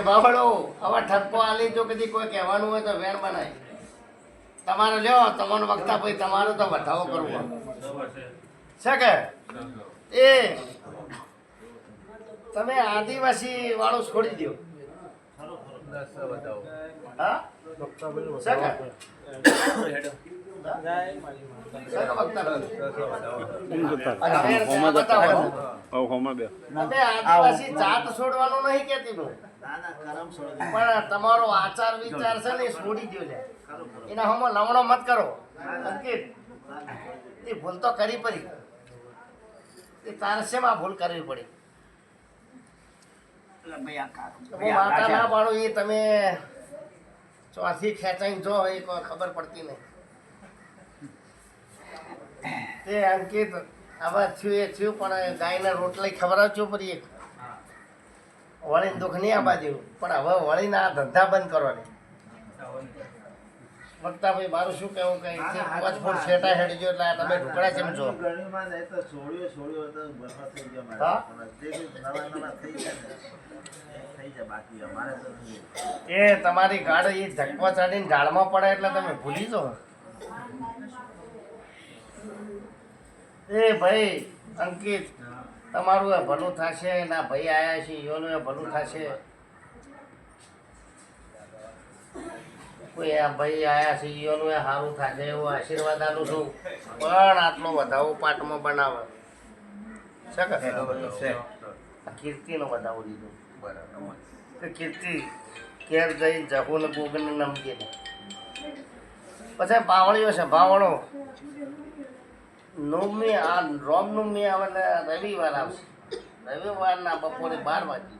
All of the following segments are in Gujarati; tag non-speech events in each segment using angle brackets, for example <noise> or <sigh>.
બાવળો હવે ઠપકો આલી જો કદી કોઈ કહેવાનું હોય તો વેણ બનાય. તમારે લ્યો તમારો વખતા પછી તમારો તો વધાવો કરવો. છે કે? એ તમે આદિવાસી વાળું છોડી દો હા? આદિવાસી જાત છોડવાનું નહીં કેતી પણ તમારો આચાર વિચાર છે ને એ છોડી દો લે એના હમો લવણો મત કરો. અંકિત એ ભૂલ તો કરી પડી. એ તારે શેમાં ભૂલ કરવી પડી? હું માતા ના પાડું એ તમે ચોથી ખેંચાઈ જો એ ખબર પડતી નહીં. <laughs> તે અંકિત હવે થયું એ થયું પણ ગાયને રોટલી ખવડાવજો પડી એક. વળી દુઃખ નહીં આપવા જેવું. પણ હવે વળીને આ ધંધા બંધ કરવાની. વક્તા ભાઈ મારું શું કહેવું? કઈ છે પાંચ ફૂટ છેટા હેડી ગયો એટલે તમે ઢોકળા કેમ છો? એ તમારી ગાડી એ ધક્કો ચાડીને ઝાડમાં પડે એટલે તમે ભૂલી જો એ ભાઈ અંકિત તમારું એ ભલું થશે ના ભાઈ આયા છે યોનું એ ભલું થશે. કોઈ આ ભાઈ આયા છે યોનું એ સારું થશે એવું આશીર્વાદ આલું છું. પણ આટલો વધાવો પાટમાં બનાવે. છે કીર્તિનો વધાવો દીધો. બરાબર. કીર્તિ ઘેર જઈ જગુને ગોગને નમકીને. પછી બાવળીઓ છે બાવળો. નવમી આ રોમ નવમી આવે રવિવાર આવશે. રવિવારના બપોરે બાર વાગે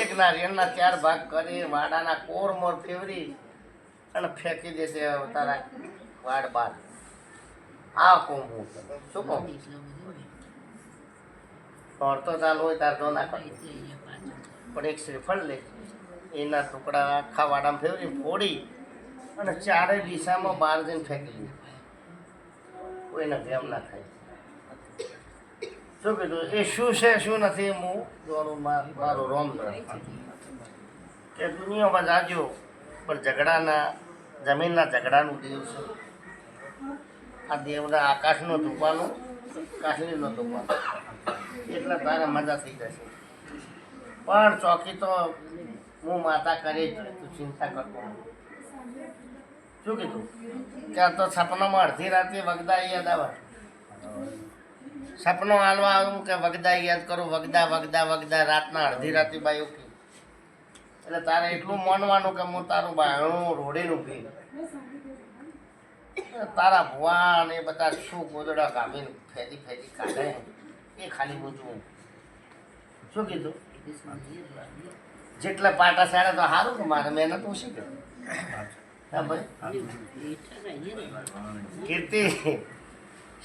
એક નારિયેળના ચાર ભાગ કરી, વાડાના કોર મોર ફેવરી અને ફેંકી દેશે તારા વાડ બાર. આ કહું હું. શું કહું? તો ચાલુ હોય, તાર તો ના કરી પણ એક શ્રીફળ લે. એના ટુકડા આખા વાડામાં ફેવરી, ફોડી અને ચારે દિશામાં બહાર જઈને ફેંકી દે. કોઈને ભેમ ના થાય. શું કીધું? એ શું છે, શું નથી, હું જોવાનું મારું રોમ કે દુનિયામાં જાજો, પણ ઝઘડાના, જમીનના ઝઘડાનું દેવ છે. આ દેવના આકાશનો ધૂપાનું કાશ્મીરનો ધૂપાનો એટલે તારે મજા થઈ જશે. પણ ચોકી તો હું માતા કરી જ, તું ચિંતા કરતો. શું કીધું? ત્યાં તો સપનોમાં અડધી રાતે વગદા યાદ આવે. સપનો હાલવા આવું કે વગદા યાદ કરું, વગદા વગદા વગદા, રાતના અડધી રાતે બાઈ ઉઠી એટલે તારે એટલું માનવાનું કે હું તારું બાયણું રોડીનું પી તારા ભુવા ને બધા શું ગોદડા ગામીને ફેરી ફેરી કાઢે. એ ખાલી બધું શું કીધું? જેટલા પાટા સાડે તો સારું કે મારે મહેનત ઓછી કરી. કીર્તિ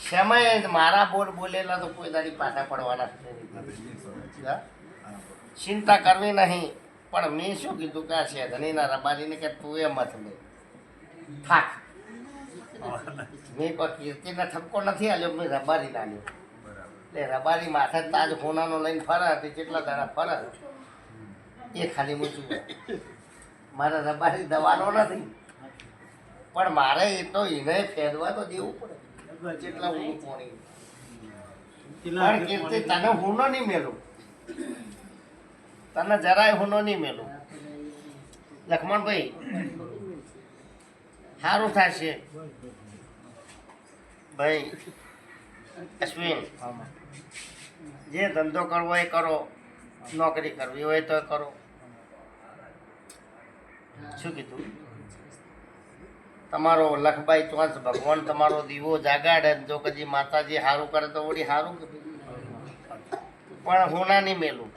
સમય મારા બોલ બોલેલા તો કોઈ દાડી પાછા પડવાના છે ચિંતા કરવી નહીં, પણ મેં શું કીધું કે આ શેધણીના રબારીને કે તું એ મત લે. થાક. મેં પણ કીર્તિને ઠપકો નથી આલ્યો, મેં રબારી નાલ્યો એટલે રબારી માથે તાજ હોનાનો લઈને ફરે, તે કેટલા દાડા ફરે, એ ખાલી મૂકી મારા રબારી દવાનો નથી. પણ મારે એ તો એને ફેરવા તો દેવું પડે. જેટલા હું પોણી. પણ કીર્તિ તને હુનો નહીં મેલું? તને જરાય હુનો નહીં મેલું. લખમણભાઈ સારું થશે. ભાઈ અશ્વિન જે ધંધો કરવો એ કરો નોકરી કરવી હોય તો કરો. શું કીધું? તમારો લખભાઈ ચોંચ ભગવાન તમારો દીવો જાગાડે ને જો કદી માતાજી સારું કરે તો વળી સારું પણ હું ના નહીં મેલું.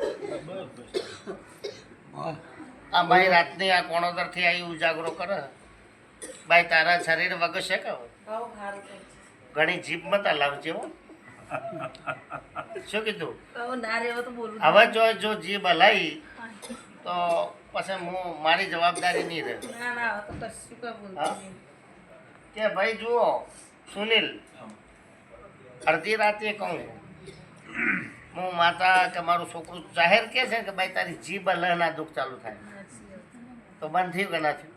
આ ભાઈ રાતની આ કોણોદરથી આવી ઉજાગરો કરે. ભાઈ તારા શરીર વગર કે ઘણી જીભ મત હલાવજે હો. શું કીધું? હવે જો જો જીભ હલાઈ તો પછી હું મારી જવાબદારી નહીં રહે. હા? કે ભાઈ જુઓ સુનિલ અડધી રાતે કહું હું માતા કે મારું છોકરું જાહેર કે છે કે ભાઈ તારી જીભ લહના દુઃખ ચાલુ થાય? તો બંધ થયું કે ના થયું?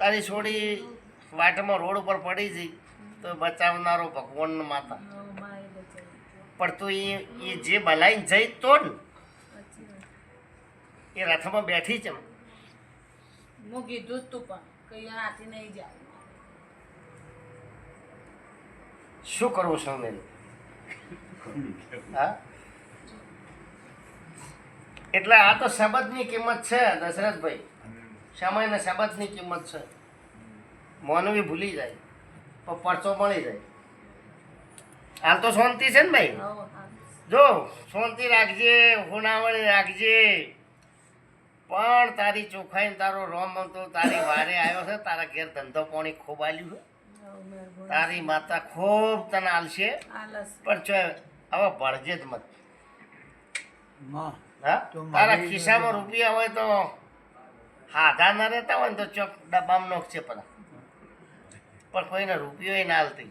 તારી છોડી વાટમાં રોડ ઉપર પડી જઈ તો બચાવનારો ભગવાન માતા. પણ તું એ એ જે બલાઈને જઈ તો ને. એ રથમાં બેઠી છે. હું કીધું તું પણ. નહીં જાય. શું કરવું હા? એટલે આ તો શબ્દની કિંમત છે દશરથભાઈ. સમયને શબ્દની કિંમત છે? મોનવી ભૂલી જાય પણ પરચો મળી જાય. હાલ તો શાંતિ છે ને ભાઈ? જો શાંતિ રાખજે હુનાવળી રાખજે. પણ તારી ચોખાઈ ને તારો રોમ તો તારી વારે આવ્યો છે તારા ઘેર ધંધો પાણી ખૂબ આલ્યું છે. તારી માતા ખૂબ તને આલશે. પણ જો હવે ભળજે જ મત. તારા ખિસ્સામાં રૂપિયા હોય તો હાથા ના રહેતા હોય ને તો ચોક ડબ્બામ નોખશે છે પણ કોઈને રૂપિયો ના હાલતી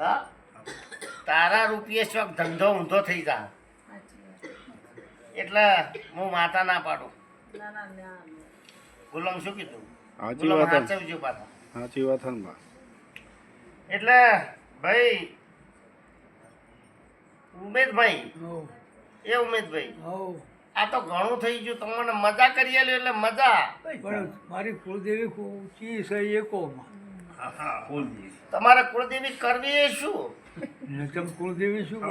હા? તારા રૂપિયે ચોક ધંધો ઊંધો થઈ જા સાચી વાત. એટલે હું માતા ના પાડું. ગુલામ શું કીધું? સાચી વાત. પાછા. સાચી વાત એટલે ભાઈ ઉમેદભાઈ એ ઉમેદભાઈ આ તો ઘણું થઈ ગયું. તમને મજા કરી આલ્યો એટલે મજા. પણ મારી કુળદેવી ઊંચી છે એકોમાં તમારે કુળદેવી કરવી એ શું? ને તમે કુળદેવી શું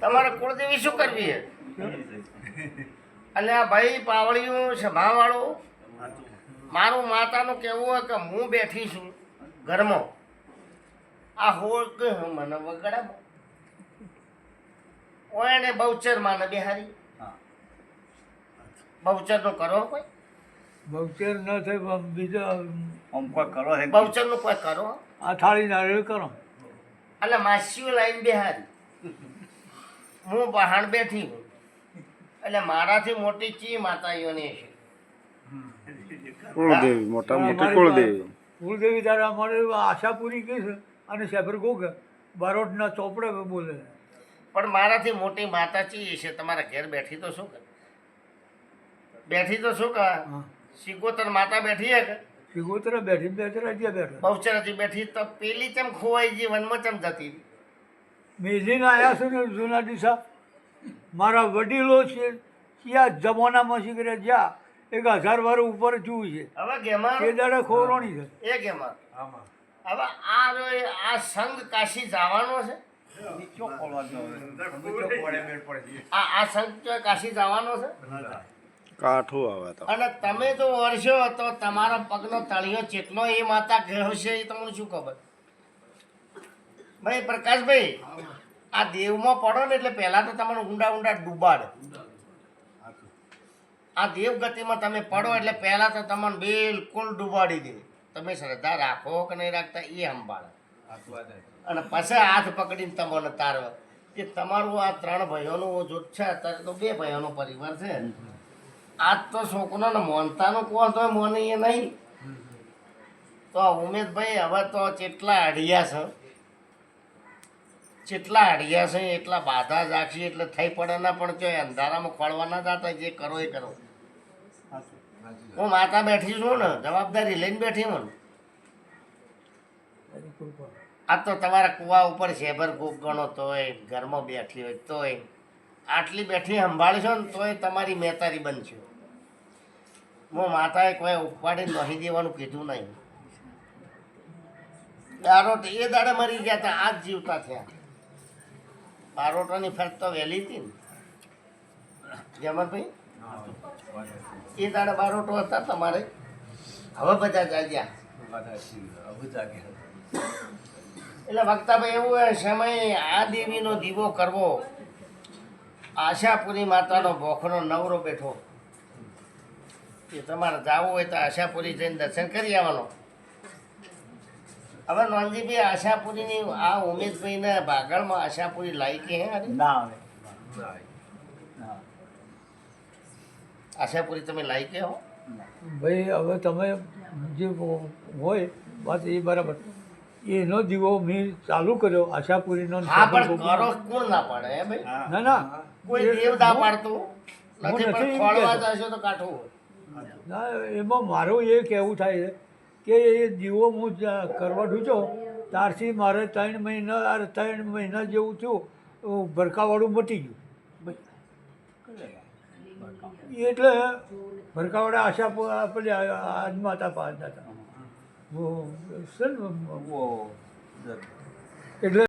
તમારે કુળદેવી શું કરવી છે અને આ ભાઈ પાવળિયું સભાવાળો મારું માતાનું કહેવું હોય કે હું બેઠી છું ઘરમાં. આ હોળ કે મને વગડા. ઓય ને બહુચર માને બિહારી. બહુચર નો કરો કોઈ. બહુચર ન થાય બીજા બહુચરનું કોઈ કરો. આ થાળી નારિયેળ કરો. એટલે માસીઓ લાઈન બિહારી. હું બહાણ બેઠી હું. એટલે મારાથી મોટી ચી માતાઓની છે. કુળદેવી મોટા મોટી કુળદેવી. કુળદેવી તારે અમારે આશા પૂરી કહી છે અને શેફર ગોગ બારોટના ચોપડે બોલે. પણ મારાથી મોટી માતા ચી છે તમારા ઘેર બેઠી તો શું કરે? બેઠી તો શું કહે સિકોતર માતા બેઠી હે કે? શિગોતરા બેઠી બેઠી જ્યાં બેઠા. બહુચરાજી બેઠી તો પેલી ચમ ખોવાઈ ગઈ વનમાં ચમ જતી? મેલીને આવ્યા છે ને જૂના દિશા મારા વડીલો છે ક્યાં જમાનામાં શીખરે જ્યાં એક હજાર વાર ઉપર જુએ છે. હવે ગેમાં એ દાડે ખોરણી છે. એ ગેમાં હવે આ જો એ આ સંઘ કાશી જવાનો છે? આ આ સંઘ તો કાશી જવાનો છે? કાઠું આવે તો. અને તમે તો વર્ષો તો તમારા પગનો તળિયો ચેટલો એ માતા ગયો છે એ તમને શું ખબર? ભાઈ પ્રકાશભાઈ આ દેવમાં પડો ને એટલે પહેલા તો તમને ઊંડા ઊંડા ડૂબાડે. આ દેવ ગતિમાં તમે પડો એટલે પહેલા તો તમને બિલકુલ ડૂબાડી દે. તમે શ્રદ્ધા રાખો કે નહીં રાખતા એ સંભાળે. અને પછી હાથ પકડીને તમને તારવે. કે તમારું આ ત્રણ ભાઈઓનું જૂથ છે, અત્યારે તો બે ભાઈઓનો પરિવાર છે. આજ તો છોકરોને મોનતાનું કોણ તો મોને એ નહીં. તો ઉમેશભાઈ હવે તો કેટલા અડિયા છે? જેટલા અડિયા છે, એટલા બાધા જાગશે, એટલે થઈ પડે ના પણ જો અંધારામાં ખોળવાના જતા, જે કરો એ કરો. હું માતા બેઠી છું ને, જવાબદારી લઈને બેઠી હું આ તો તમારા કુવા ઉપર શેભર કોક ગણો તોય, ઘરમાં બેઠી હોય તોય. આટલી બેઠી સંભાળશો ને તોય તમારી મહેતારી બનશે. હું માતાએ કોઈ ઉપાડીને નહીં દેવાનું કીધું નહીં. દારો એ દાડે મરી ગયા હતા આજ જીવતા થયા. બારોટોની ફરજ તો વહેલી હતી ને. જમનભાઈ એ દાડે બારોટો હતા તમારે? હવે બધા જાગ્યા. એટલે વક્તાભાઈ, એવું હોય સમય આ દેવીનો દીવો કરવો. આશાપુરી માતાનો ભોખનો નવરો બેઠો. એ તમારે જવું હોય તો આશાપુરી જઈને દર્શન કરી આવવાનો. હવે નોંધીભાઈ આશાપુરીની આ ઉમેશભાઈને બાગળમાં આશાપુરી લાયક હે ના આવે આશાપુરી તમે લાયક હો? ભાઈ હવે તમે જે હોય વાત એ બરાબર. એનો દીવો મેં ચાલુ કર્યો આશાપુરીનો ને હા પણ કરો કોણ ના પાડે હે ભાઈ? ના ના. કોઈ દેવ ના પાડતો? નથી નથી પણ ખોળવા જશો તો કાઠું ના એમાં મારું એ કહેવું થાય છે કે એ દીવો હું કરવા ઢૂંચો ત્યારથી મારે ત્રણ મહિના અરે ત્રણ મહિના જેવું થયું ભરકાવાળું મટી ગયું એટલે ભરકાવાળે આશા આપણે આજમાતા પાડતા હતા છે એટલે